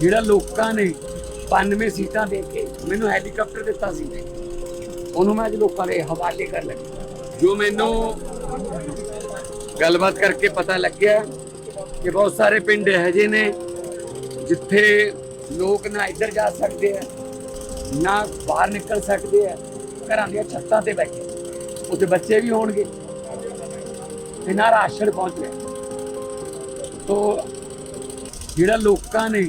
ਜਿਹੜਾ ਲੋਕਾਂ ਨੇ 92 ਸੀਟਾਂ ਦੇ ਕੇ ਮੈਨੂੰ ਹੈਲੀਕਾਪਟਰ ਦਿੱਤਾ ਸੀ, ਉਹਨੂੰ ਮੈਂ ਅੱਜ ਲੋਕਾਂ ਦੇ ਹਵਾਲੇ ਕਰ ਲੱਗਾ। ਜੋ ਮੈਨੂੰ ਗੱਲਬਾਤ ਕਰਕੇ ਪਤਾ ਲੱਗਿਆ ਕਿ ਬਹੁਤ ਸਾਰੇ ਪਿੰਡ ਇਹੋ ਜਿਹੇ ਨੇ ਜਿੱਥੇ ਲੋਕ ਨਾ ਇੱਧਰ ਜਾ ਸਕਦੇ ਆ, ਨਾ ਬਾਹਰ ਨਿਕਲ ਸਕਦੇ ਆ, ਘਰਾਂ ਦੀਆਂ ਛੱਤਾਂ ਤੇ ਬੈਠੇ। ਉੱਥੇ ਬੱਚੇ ਵੀ ਹੋਣਗੇ ਤੇ ਨਾ ਰਾਸ਼ਨ ਪਹੁੰਚ ਰਿਹਾ। ਤੋ ਜਿਹੜਾ ਲੋਕਾਂ ਨੇ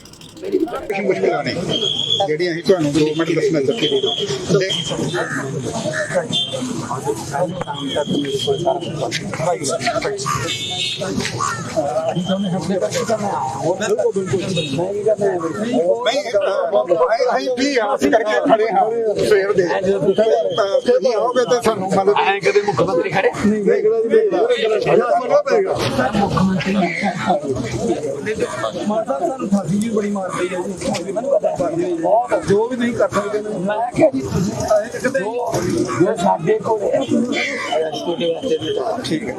ਕੁਝ ਮੁਸ਼ਕਲਾਂ ਨੇ ਜਿਹੜੀਆਂ ਅਸੀਂ ਤੁਹਾਨੂੰ 2 ਮਿੰਟ ਦੱਸਣਾ ਦੱਸੀ ਸਵੇਰ ਦੇ ਤੁਸੀਂ ਆਓਗੇ ਤੇ ਸਾਨੂੰ ਮਤਲਬ ਐਂ ਕਦੇ ਮੁੱਖ ਮੰਤਰੀ ਖੜੇ ਨਹੀਂ। ਦੇਖਦਾ ਜੀ ਦੇਖਦਾ ਪਏਗਾ ਮਾਤਾ ਸਾਨੂੰ ਫਾਸੀ ਵੀ ਬੜੀ ਮਾਰਦੀ ਹੈ ਜੀ ਜੋ ਵੀ ਨਹੀਂ ਕਰ ਸਕਦੇ ਨੇ ਮੈਂ ਕਿਹਾ ਜੀ ਤੁਸੀਂ ਜੋ ਜੋ ਸਾਡੇ ਕੋਲ ਹੈ ਛੋਟੇ ਵਾਸਤੇ ਠੀਕ ਹੈ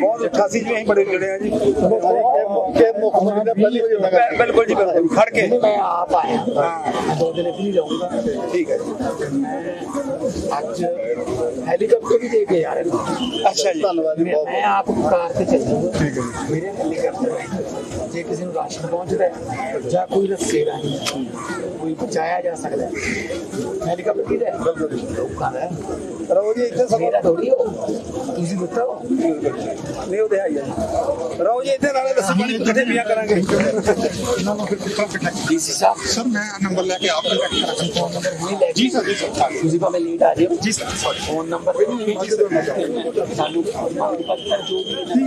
ਬਹੁਤ 88 ਜੀ ਅਸੀਂ ਬੜੇ ਜੁੜੇ ਆ ਜੀ ਕਿ ਮੁੱਖ ਮੰਤਰੀ ਦਾ ਪਹਿਲੀ ਵਾਰੀ ਹੁੰਦਾ ਗਾ। ਬਿਲਕੁਲ ਜੀ ਬਿਲਕੁਲ ਖੜ ਕੇ ਮੈਂ ਆਪ ਆਇਆ ਮੈਂ ਦੋ ਦਿਨ ਇੱਥੇ ਹੀ ਰਹੂੰਗਾ ਠੀਕ ਹੈ ਜੀ ਅੱਜ ਹੈਲੀਕਾਪਟਰ ਵੀ ਦੇ ਕੇ ਜਾ ਰਹੇ ਨੇ ਅੱਛਾ ਜੀ ਧੰਨਵਾਦ ਜੀ ਮੈਂ ਆਪ ਕਾਰ ਤੇ ਚੱਲ। ਜਾਊਂਗਾ ਠੀਕ ਹੈ। ਮੇਰੇ ਹੈਲੀਕਾਪਟਰ ਰਾਹੀਂ ਜੇ ਕਿਸੇ ਨੂੰ ਰਾਸ਼ਨ ਪਹੁੰਚਦਾ ਹੈ ਜਾਂ ਕੋਈ ਰਸਤੇ ਰਾਹੀਂ ਕੋਈ ਪਹੁੰਚਾਇਆ ਜਾ ਸਕਦਾ ਹੈ ਹੈਲੀਕਾਪਟਰ ਕਿਹਦਾ ਹੈ ਲੋਕਾਂ ਦਾ ਹੈ। ਰੋ ਜੀ ਇੱਥੇ ਸਭ ਮੇਰਾ ਥੋੜੀ ਹੋ ਤੁਸੀਂ ਦਿੱਤਾ ਹੋ ਨਹੀਂ ਉਹਦੇ ਆਈ ਆ ਰਹੋ ਜੀ। ਇੱਥੇ ਨਾਲੇ ਦੱਸੋ ਬਣੀ ਕਿੱਥੇ ਪਿਆ ਕਰਾਂਗੇ? ਡੀਸੀ ਸਾਹਿਬ ਸਰ। ਮੈਂ ਨੰਬਰ ਲੈ ਕੇ ਆਪ ਕੰਟੈਕਟ ਕਰਾਂਗਾ ਫੋਨ ਨੰਬਰ ਹੁਣੇ ਲੈ ਜੀ ਸਰ ਤੁਸੀਂ ਭਾਵੇਂ ਲੇਟ ਆ ਜਿਓ। ਜੀ ਸਰ ਫੋਨ ਨੰਬਰ ਸਾਨੂੰ ਜੋ ਵੀ